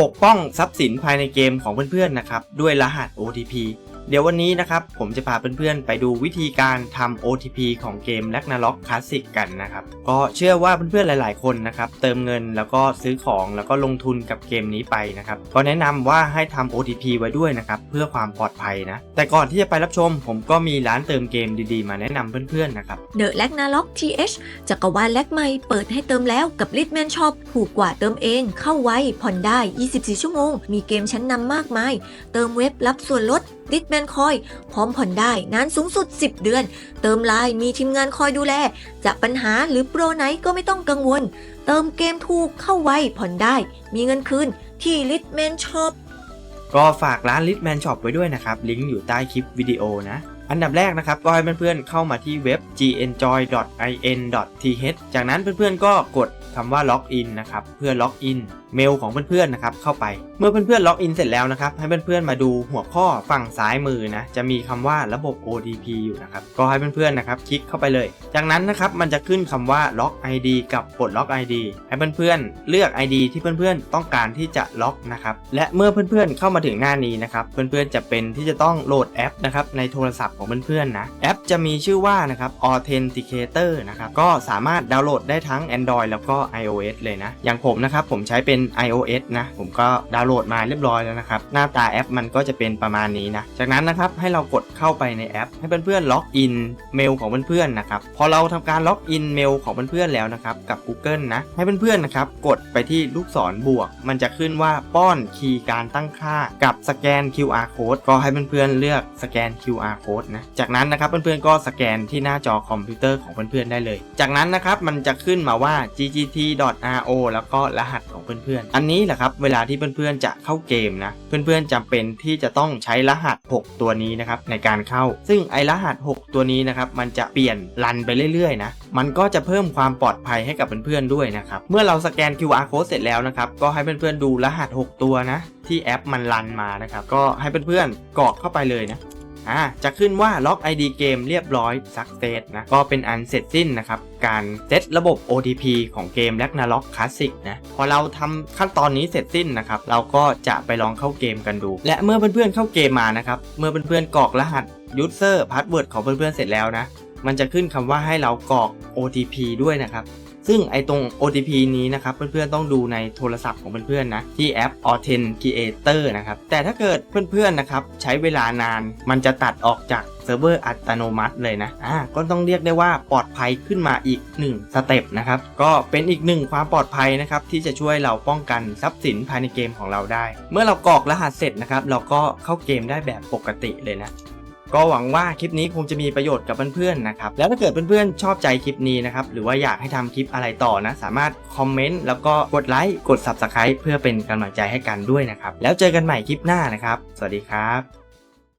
ปกป้องทรัพย์สินภายในเกมของเพื่อนๆนะครับ ด้วยรหัส OTP เดี๋ยววันนี้นะครับผมจะพาเพื่อนๆ ไปดูวิธีการทำ OTP ของเกม Ragnarok Classic กันนะครับ ก็เชื่อว่าเพื่อนๆ หลายๆ คนนะครับ เติมเงินแล้วก็ซื้อของแล้วก็ลงทุนกับเกมนี้ไปนะครับ ก็แนะนำว่าให้ทำ OTP ไว้ด้วยนะครับ เพื่อความปลอดภัยนะ แต่ก่อนที่จะไปรับชม ผมก็มีร้านเติมเกมดีๆ มาแนะนำเพื่อนๆ นะครับ The l a g n a r o k TH จักรวาลแลกใหม่เปิดให้เติมแล้วกับ l i t m a n Shop ถูกกว่าเติมเอง เข้าไว้ผ่อนได้ 24 ชั่วโมง มีเกมชั้นนำมากมาย เติมเว็บรับส่วนลด l i t m a n Coin พร้อมผ่อนได้นานสูงสุด 10 เดือน เติมไลน์มีทีมงานคอยดูแล จะปัญหาหรือโปรไหนก็ไม่ต้องกังวล เติมเกมถูกเข้าไวผ่อนได้ มีเงินคืนที่ l i t m a n Shop ก็ฝากร้าน Litman Shop ไว้ด้วยนะครับ ลิงก์อยู่ใต้คลิปวิดีโอนะอันดับแรกนะครับ ก็ให้เพื่อนๆเข้ามาที่เว็บ genjoy.in.th จากนั้นเพื่อนๆก็กดคำว่า login นะครับเพื่อล็อกอินเมลของเพื่อนๆนะครับเข้าไป เมื่อเพื่อนๆล็อกอินเสร็จแล้วนะครับให้เพื่อนๆมาดูหัวข้อฝั่งซ้ายมือนะจะมีคำว่าระบบ OTP อยู่นะครับก็ให้เพื่อนๆนะครับคลิกเข้าไปเลย จากนั้นนะครับมันจะขึ้นคำว่าล็อก ID กับปลดล็อก ID ให้เพื่อนๆเลือก ID ที่เพื่อนๆต้องการที่จะล็อกนะครับและเมื่อเพื่อนๆเข้ามาถึงหน้านี้นะครับเพื่อนๆจะเป็นที่จะต้องโหลดแอปนะครับในโทรศัพท์ของเพื่อนๆนะแอปจะมีชื่อว่านะครับ Authenticator นะครับก็สามารถดาวน์โหลดได้ทั้ง Android แล้วก็ iOS เลยนะ อย่างผมนะครับผมใช้เป็น iOS นะ ผมก็ดาวน์โหลดมาเรียบร้อยแล้วนะครับ หน้าตาแอปมันก็จะเป็นประมาณนี้นะ จากนั้นนะครับให้เรากดเข้าไปในแอป ให้เพื่อนๆล็อกอินเมลของเพื่อนๆนะครับ พอเราทำการล็อกอินเมลของเพื่อนๆแล้วนะครับกับ Google นะ ให้เพื่อนๆนะครับกดไปที่ลูกศรบวก มันจะขึ้นว่าป้อนคีย์การตั้งค่ากับสแกน QR code ก็ให้เพื่อนๆเลือกสแกน QR code นะ จากนั้นนะครับเพื่อนๆก็สแกนที่หน้าจอคอมพิวเตอร์ของเพื่อนๆได้เลย จากนั้นนะครับมันจะขึ้นมาว่า ggt.ro แล้วก็รหัสของเพื่อนๆ อันนี้แหละครับเวลาที่เพื่อนๆจะเข้าเกมนะเพื่อนๆจำเป็นที่จะต้องใช้รหัส 6 ตัวนี้นะครับในการเข้า ซึ่งไอรหัส 6 ตัวนี้นะครับมันจะเปลี่ยนรันไปเรื่อยๆนะมันก็จะเพิ่มความปลอดภัยให้กับเพื่อนๆด้วยนะครับเมื่อเราสแกน QR code เสร็จแล้วนะครับก็ให้เพื่อนๆดูรหัส 6 ตัวนะที่แอปมันรันมานะครับก็ให้เพื่อนๆกรอกเข้าไปเลยนะ อ่าจะขึ้นว่าล็อก ID เกมเรียบร้อยสักเซตนะก็เป็นอันเสร็จสิ้นนะครับการเซตระบบ OTP ของเกม Ragnarok Classic นะพอเราทำขั้นตอนนี้เสร็จสิ้นนะครับเราก็จะไปลองเข้าเกมกันดู และเมื่อเพื่อนๆเข้าเกมมานะครับเมื่อเพื่อนๆกรอกรหัส user password ของเพื่อนๆเสร็จแล้วนะมันจะขึ้นคำว่าให้เรากรอก OTP ด้วยนะครับ ซึ่งไอตรง OTP นี้นะครับเพื่อนๆต้องดูในโทรศัพท์ของเพื่อนๆนะที่แอป Authenticator นะครับแต่ถ้าเกิดเพื่อนๆนะครับใช้เวลานานมันจะตัดออกจากเซิร์ฟเวอร์อัตโนมัติเลยนะอ่าก็ต้องเรียกได้ว่าปลอดภัยขึ้นมาอีก1สเต็ปนะครับก็เป็นอีกหนึ่งความปลอดภัยนะครับที่จะช่วยเราป้องกันทรัพย์สินภายในเกมของเราได้ เมื่อเรากรอกรหัสเสร็จนะครับเราก็เข้าเกมได้แบบปกติเลยนะ ก็หวังว่าคลิปนี้คงจะมีประโยชน์กับเพื่อนๆนะครับ แล้วถ้าเกิดเพื่อนๆชอบใจคลิปนี้นะครับ หรือว่าอยากให้ทำคลิปอะไรต่อนะ สามารถคอมเมนต์แล้วก็กดไลค์ กด Subscribe เพื่อเป็นกำลังใจให้กันด้วยนะครับ แล้วเจอกันใหม่คลิปหน้านะครับ สวัสดีครับ